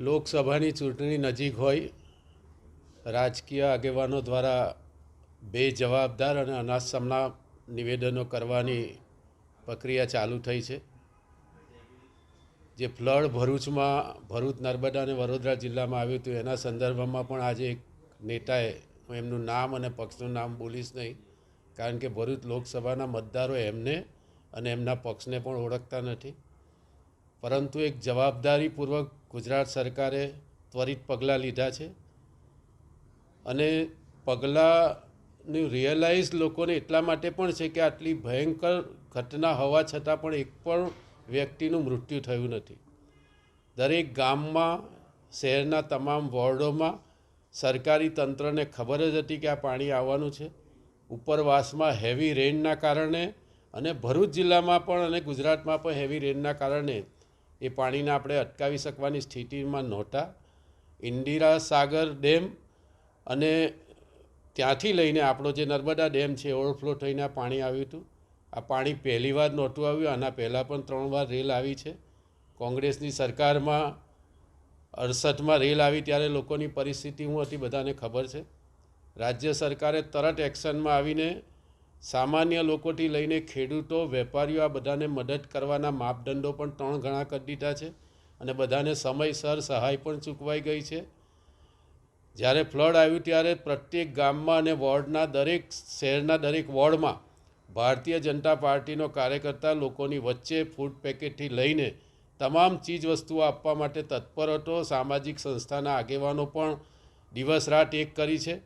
લોકસભાની ચૂંટણી નજીક હોય, રાજકીય આગેવાનો દ્વારા બે જવાબદાર અને અનાસમના નિવેદનો કરવાની પ્રક્રિયા ચાલુ થઈ છે. જે ફ્લડ ભરૂચમાં, ભરૂચ, નર્મદા અને વડોદરા જિલ્લામાં આવ્યું હતું, એના સંદર્ભમાં પણ આજે એક નેતાએ હું એમનું નામ અને પક્ષનું નામ બોલીશ નહીં, કારણ કે ભરૂચ લોકસભાના મતદારો એમને અને એમના પક્ષને પણ ઓળખતા નથી. પરંતુ એક જવાબદારીપૂર્વક ગુજરાત સરકારે ત્વરિત પગલાં લીધા છે અને પગલાંનું રિયલાઇઝ લોકોને એટલા માટે પણ છે કે આટલી ભયંકર ઘટના હોવા છતાં પણ એક પણ વ્યક્તિનું મૃત્યુ થયું નથી. દરેક ગામમાં, શહેરના તમામ વોર્ડોમાં સરકારી તંત્રને ખબર જ હતી કે આ પાણી આવવાનું છે. ઉપરવાસમાં હેવી રેનના કારણે અને ભરૂચ જિલ્લામાં પણ અને ગુજરાતમાં પણ હેવી રેનના કારણે એ પાણીને આપણે અટકાવી શકવાની સ્થિતિમાં નહોતા. ઇન્દિરા સાગર ડેમ અને ત્યાંથી લઈને આપણો જે નર્મદા ડેમ છે, ઓવરફ્લો થઈને પાણી આવ્યું હતું. આ પાણી પહેલી વાર નહોતું આવ્યું, આના પહેલાં પણ ત્રણ વાર રેલ આવી છે. કોંગ્રેસની સરકારમાં અડસઠમાં રેલ આવી ત્યારે લોકોની પરિસ્થિતિ હું હતી બધાને ખબર છે. રાજ્ય સરકારે તરત એક્શનમાં આવીને સામાન્ય લોકોથી લઈને ખેડૂતો, વેપારીઓ આ બધાને મદદ કરવાના માપદંડો પણ ત્રણ ગણા કરી દીધા છે અને બધાને સમયસર સહાય પણ ચૂકવાઈ ગઈ છે. જ્યારે ફ્લડ આવ્યું ત્યારે પ્રત્યેક ગામમાં અને વોર્ડના દરેક શહેરના દરેક વોર્ડમાં ભારતીય જનતા પાર્ટીનો કાર્યકર્તા લોકોની વચ્ચે ફૂડ પેકેટથી લઈને તમામ ચીજ વસ્તુઓ આપવા માટે તત્પર હતો. સામાજિક સંસ્થાના આગેવાનો પણ દિવસ રાત એક કરી છે.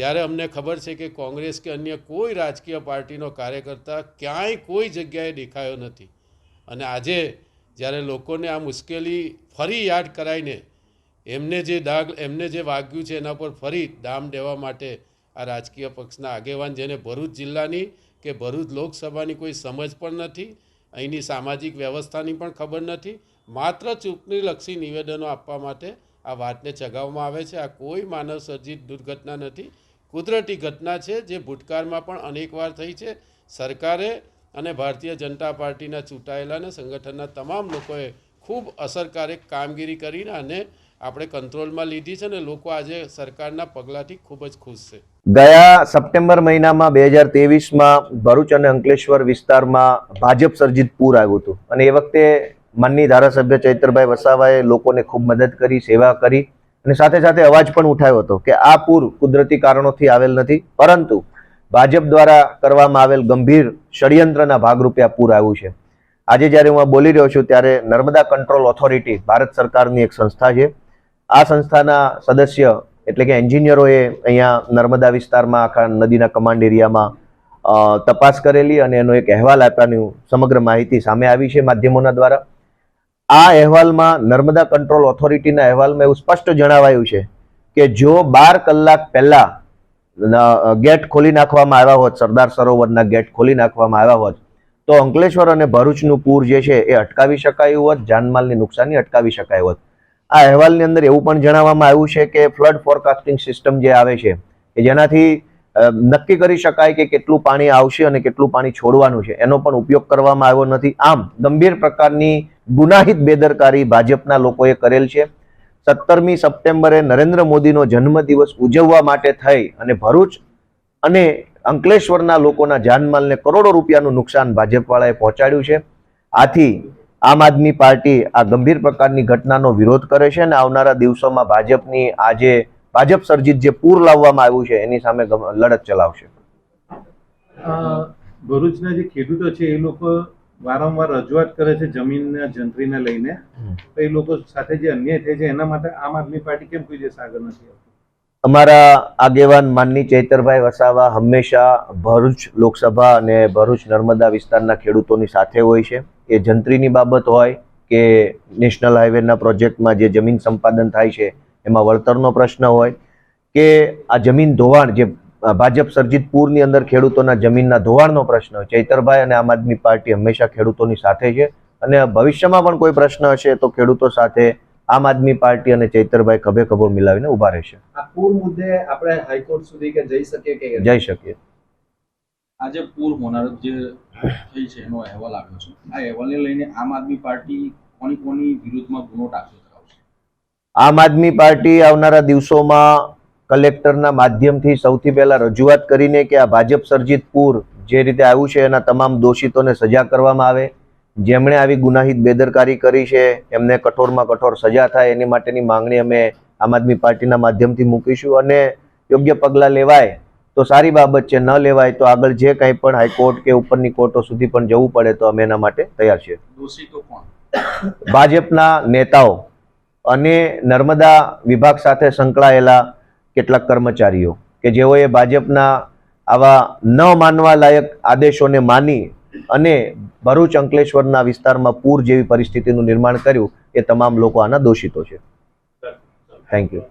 ત્યારે અમને ખબર છે કે કોંગ્રેસ કે અન્ય કોઈ રાજકીય પાર્ટીનો કાર્યકર્તા ક્યાંય કોઈ જગ્યાએ દેખાયો નથી. અને આજે જ્યારે લોકોને આ મુશ્કેલી ફરી યાદ કરાઈને એમને જે દાગ, એમને જે વાગ્યું છે એના પર ફરી દામ દેવા માટે આ રાજકીય પક્ષના આગેવાન જેને ભરૂચ જિલ્લાની કે ભરૂચ લોકસભાની કોઈ સમજ પણ નથી, અહીંની સામાજિક વ્યવસ્થાની પણ ખબર નથી, માત્ર ચૂંટણીલક્ષી નિવેદનો આપવા માટે આ વાતને ચગાવવામાં આવે છે. આ કોઈ માનવસર્જિત દુર્ઘટના નથી. કુદરતી ઘટના છે જે ભૂતકાળમાં પણ અનેકવાર થઈ છે. સરકારે અને ભારતીય જનતા પાર્ટીના ચૂંટાયેલા અને સંગઠનના તમામ લોકોએ ખૂબ અસરકારક કામગીરી કરીને અને આપણે કંટ્રોલમાં લીધી છે અને લોકો આજે સરકારના પગલાંથી ખૂબ જ ખુશ છે. ગયા સપ્ટેમ્બર મહિનામાં બે હજાર તેવીસમાં ભરૂચ અને અંકલેશ્વર વિસ્તારમાં ભાજપ સર્જિત પૂર આવ્યું હતું. અને એ વખતે માનની ધારાસભ્ય ચૈતરભાઈ વસાવાએ લોકોને ખૂબ મદદ કરી, સેવા કરી. અને સાથે સાથે અવાજ પણ ઉઠાવ્યો હતો કે આ પૂર કુદરતી કારણોથી આવેલ નથી, પરંતુ ભાજપ દ્વારા કરવામાં આવેલ ગંભીર ષડયંત્રના ભાગરૂપે આ પૂર આવ્યું છે. આજે જ્યારે હું બોલી રહ્યો છું, ત્યારે નર્મદા કંટ્રોલ ઓથોરિટી ભારત સરકારની એક સંસ્થા છે. આ સંસ્થાના સદસ્ય એટલે કે એન્જિનિયરોએ અહીંયા નર્મદા વિસ્તારમાં, આખા નદીના કમાન્ડ એરિયામાં તપાસ કરેલી અને એનો એક અહેવાલ આપવાની સમગ્ર માહિતી સામે આવી છે માધ્યમોના દ્વારા. આ અહેવાલમાં નર્મદા કંટ્રોલ ઓથોરિટીના અહેવાલમાં એવું સ્પષ્ટ જણાવાયું છે કે જો બાર કલાક પહેલા ગેટ ખોલી નાખવામાં આવ્યા હોત, સરદાર સરોવરના ગેટ ખોલી નાખવામાં આવ્યા હોત, તો અંકલેશ્વર અને ભરૂચનું પૂર જે છે એ અટકાવી શકાયું હોત, જાનમાલની નુકસાની અટકાવી શકાય હોત. આ અહેવાલની અંદર એવું પણ જણાવવામાં આવ્યું છે કે ફ્લડ ફોરકાસ્ટિંગ સિસ્ટમ જે આવે છે કે જેનાથી નક્કી કરી શકાય કે કેટલું પાણી આવશે અને કેટલું પાણી છોડવાનું છે. એનો પણ ઉપયોગ કરવામાં આવ્યો નથી. આમ, ગંભીર પ્રકારની ગુનાહિત બેદરકારી ભાજપના લોકોએ કરેલ છે. સત્તરમી સપ્ટેમ્બરે નરેન્દ્ર મોદીનો જન્મદિવસ ઉજવવા માટે થઈ અને ભરૂચ અને અંકલેશ્વરના લોકોના જાનમાલને કરોડો રૂપિયાનું નુકસાન ભાજપવાળાએ પહોંચાડ્યું છે. આથી આમ આદમી પાર્ટી આ ગંભીર પ્રકારની ઘટનાનો વિરોધ કરે છે અને આવનારા દિવસોમાં ભાજપની આજે ભાજપ સર્જિત જે પૂર લાવવામાં આવ્યું છે એની સામે લડત ચલાવશે. ભરૂચના જે ખેડૂતો છે એ લોકો વારંવાર રજૂઆત કરે છે જમીનના જંત્રીને લઈને. તો એ લોકો સાથે જે અન્યાય થાય છે એના માટે આમ આદમી પાર્ટી કેમ કોઈ આગળ નથી અમારા આગેવાન માનની ચૈતરભાઈ વસાવા હંમેશા ભરૂચ લોકસભા અને ભરૂચ નર્મદા વિસ્તારના ખેડૂતોની સાથે હોય છે. એ જંત્રીની બાબત હોય કે નેશનલ હાઈવેના પ્રોજેક્ટમાં જે જમીન સંપાદન થાય છે એમાં વળતરનો પ્રશ્ન હોય કે આ જમીન ધોવાણ જે ભાજપ સર્જિત પૂરની અંદર ખેડૂતોના જમીનના ધોવાણનો પ્રશ્ન હોય ચૈતરભાઈ અને આમ આદમી પાર્ટી હંમેશા ખેડૂતોની સાથે છે અને ભવિષ્યમાં પણ કોઈ પ્રશ્ન હશે તો ખેડૂતો સાથે આમ આદમી પાર્ટી અને ચૈતરભાઈ ખભે ખભો મિલાવીને ઊભા રહેશે. આ પૂર મુદ્દે આપણે હાઈકોર્ટ સુધી કે જઈ શકીએ કે જઈ શકીએ. આજે પૂર હોનારત જે થઈ છે એનો અહેવાલ આવ્યો છે. આ અહેવાલને લઈને આમ આદમી પાર્ટી કોની કોની વિરુદ્ધમાં ગુનો દાખલ આમ આદમી પાર્ટી આવનારા દિવસોમાં કલેક્ટરના માધ્યમથી સૌથી પહેલા રજૂઆત કરીને કે આ ભાજપ સર્જિત પૂર જે રીતે આવ્યું છે એના તમામ દોષિતોને સજા કરવામાં આવે. જેમણે આવી ગુનાહિત બેદરકારી કરી છે એમને કઠોરમાં કઠોર સજા થાય એની માટેની માંગણી અમે આમ આદમી પાર્ટીના માધ્યમથી મૂકીશું. અને યોગ્ય પગલાં લેવાય તો સારી બાબત છે ન લેવાય તો આગળ જે કંઈ પણ હાઈકોર્ટ કે ઉપરની કોર્ટો સુધી પણ જવું પડે તો અમે એના માટે તૈયાર છીએ. કોણ? ભાજપના નેતાઓ અને નર્મદા વિભાગ સાથે સંકળાયેલા કેટલાક કર્મચારીઓ કે જેઓએ ભાજપના આવા ન માનવા લાયક આદેશોને માની અને ભરૂચ અંકલેશ્વરના વિસ્તારમાં પૂર જેવી પરિસ્થિતિનું નિર્માણ કર્યું એ તમામ લોકો આના દોષિતો છે. Thank you